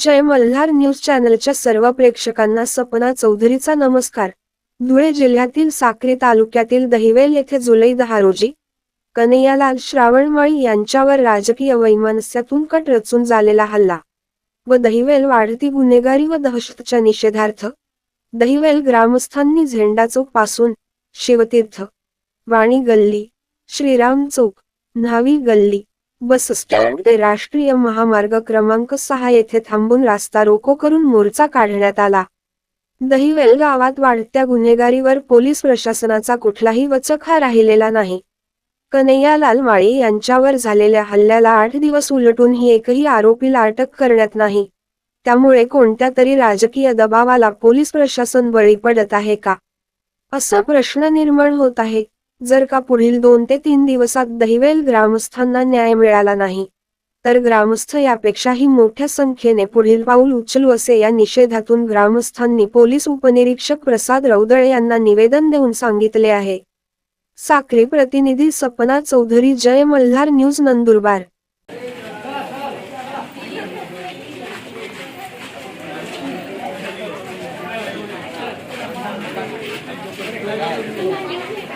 जय Malhar news चॅनलच्या सर्व प्रेक्षकांना सपना चौधरीचा नमस्कार. धुळे जिल्ह्यातील साक्री तालुक्यातील दहिवेल येथे जुलै दहा रोजी कन्हैयालाल श्रावणमळी यांच्यावर राजकीय वैमानस्यातून कट रचून झालेला हल्ला व दहिवेल वाढती गुन्हेगारी व दहशतच्या निषेधार्थ दहिवेल ग्रामस्थांनी झेंडा चौकपासून शिवतीर्थ वाणी गल्ली श्रीराम चौक न्हावी गल्ली बस स्टँड ते राष्ट्रीय महामार्ग क्रमांक सहा येथे थांबून रास्ता रोको करून मोर्चा काढण्यात आला. दहिवेल गावात वाढत्या गुन्हेगारीवर पोलीस प्रशासनाचा कुठलाही वचक हा राहिलेला नाही. कन्हैयालाल माळी यांच्यावर झालेल्या हल्ल्याला आठ दिवस उलटूनही एकही आरोपीला अटक करण्यात नाही. त्यामुळे कोणत्या तरी राजकीय दबावाला पोलीस प्रशासन बळी पडत आहे का? असा प्रश्न निर्माण होत आहे. जर का पुढील दोन ते तीन दिवसात दहिवेल ग्रामस्थांना न्याय मिळाला नाही तर ग्रामस्थ यापेक्षाही मोठ्या संख्येने पुढील पाऊल उचलू असे या निषेधातून ग्रामस्थांनी पोलीस उपनिरीक्षक प्रसाद रौदळे यांना निवेदन देऊन सांगितले आहे. साक्री प्रतिनिधी सपना चौधरी जय मल्हार न्यूज नंदुरबार.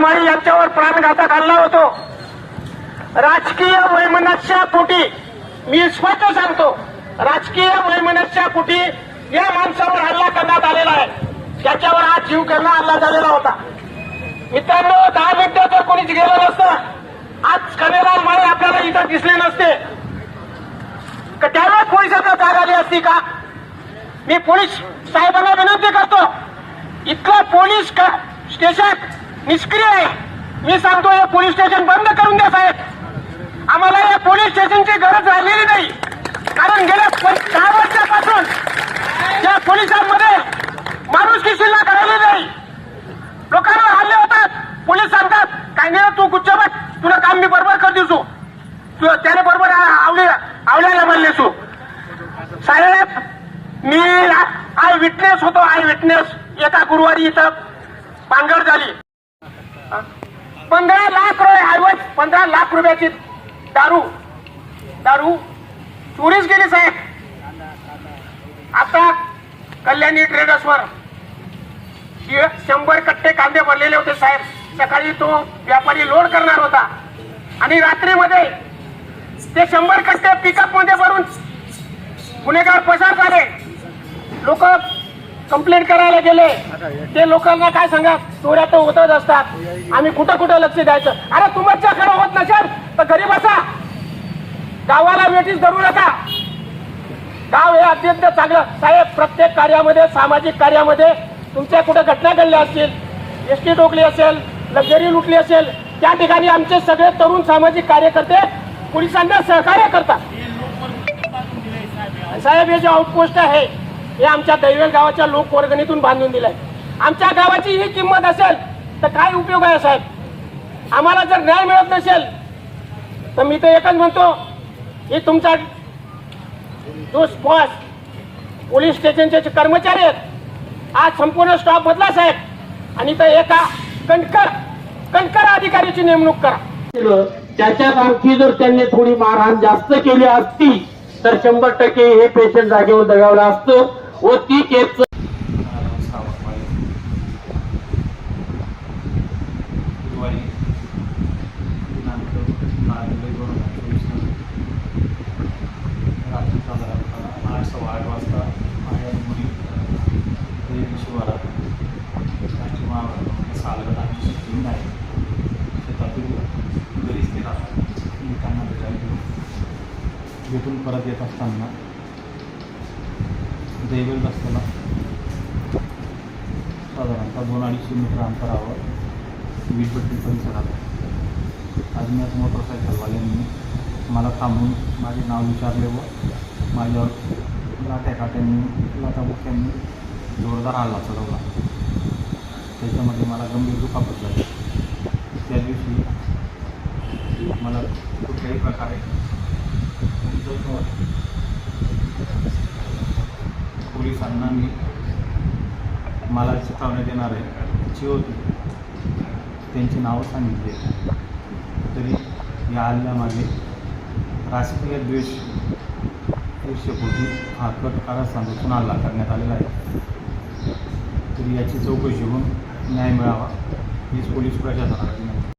माळी यांच्यावर प्राणघातक हल्ला होतो. राजकीय वैमनस्या पोटी मी स्वतः सांगतो राजकीय वैमनस्या पोटी या माणसावर हल्ला करण्यात आलेला आहे. त्याच्यावर आज जीव करणं हल्ला झालेला होता. मित्रांनो दहा मिनिटं जर कोणीच गेलं नसतं आज कनेलाल माळी आपल्याला इथं दिसले नसते. का त्यावेळेस पोलिसांना जाग आली असती का? मी पोलीस साहेबांना विनंती करतो इथलं पोलीस का स्टेशन निष्क्रिय आहे? मी सांगतो हे पोलीस स्टेशन बंद करून द्या साहेब. आम्हाला या पोलीस स्टेशनची गरज राहिलेली नाही. कारण गेल्या दहा वर्षापासून या पोलिसांमध्ये माणूस शिल्लक करायला नाही लोकांवर हल्ले होतात पोलीस सांगतात काय नाही तू गुच्छ बस तुला काम मी बरोबर कर दिसू तू त्याने बरोबर आवडी आवडायला म्हणले तू साहेब मी आय विटनेस होतो आय विटनेस एका गुरुवारी इथं पानगड झाली. पंधरा लाख रुपये हायवे पंधरा लाख रुपयाची दारू. दारू चोरीच गेली साहेब. आता कल्याणी ट्रेडर्सवर शंभर कट्टे कांदे भरलेले होते साहेब. सकाळी तो व्यापारी लोड करणार होता. आणि रात्रीमध्ये ते शंभर कट्टे पिकअपमध्ये भरून गुन्हेगार पसार झाले. लोक कंप्लेंट करायला गेले. ते लोकांना काय सांगा चोऱ्या तर होतच असतात. आम्ही कुठं कुठं लक्ष द्यायचं? अरे तुमच्याकडे होत नसेल तर घरी बसा. गावाला वेटीस धरू नका. गाव हे अत्यंत चांगलं. साहेब प्रत्येक कार्यामध्ये सामाजिक कार्यामध्ये तुमच्या कुठं घटना घडल्या असतील एस टी टोकली असेल लक्झरी लुटली असेल त्या ठिकाणी आमचे सगळे तरुण सामाजिक कार्यकर्ते पोलिसांना सहकार्य करतात. साहेब हे जे आउटपोस्ट आहे हे आमच्या दैवेल गावाच्या लोकवर्गणीतून बांधून दिलंय. आमच्या गावाची ही किंमत असेल तर काय उपयोग आहे साहेब? आम्हाला जर न्याय मिळत नसेल तर मी तर एकच म्हणतो हे तुमचा जो बॉस पोलीस स्टेशनचे जे कर्मचारी आहेत आज संपूर्ण स्टॉप बदला साहेब. आणि तर एका कणकर कणकर अधिकाऱ्याची नेमणूक करा. त्याच्या आणखी जर त्यांनी थोडी मारहाण जास्त केली असती तर शंभर टक्के हे पेशंट जागेवर दगावलं असतं. व ती केस. रात्री आठ वाजता शेतातून घरीच भेटायला भेटून परत येत असताना देवेल रस्त्याला साधारणतः दोन अडीचशे मीटर अंतरावर वीजपट्टी परिसरात आज मोटरसायकलवाल्यांनी मला थांबून माझे नाव विचारले व माझ्यावर लाट्या काट्यांनी लाटाबुक्यांनी जोरदार हल्ला चढवला. त्याच्यामध्ये मला गंभीर दुखापत झाली. त्या दिवशी मला कुठल्याही प्रकारे जखम मी. मला चिथावण्यात येणारे जी होती त्यांची नावं सांगितली तरी या हल्ल्यामागे राजकीय द्वेष ईर्ष्यपोटी हा कट कारस्थानातून हल्ला करण्यात आलेला आहे. तरी याची चौकशी होऊन न्याय मिळावा हीच पोलीस प्रशासनाची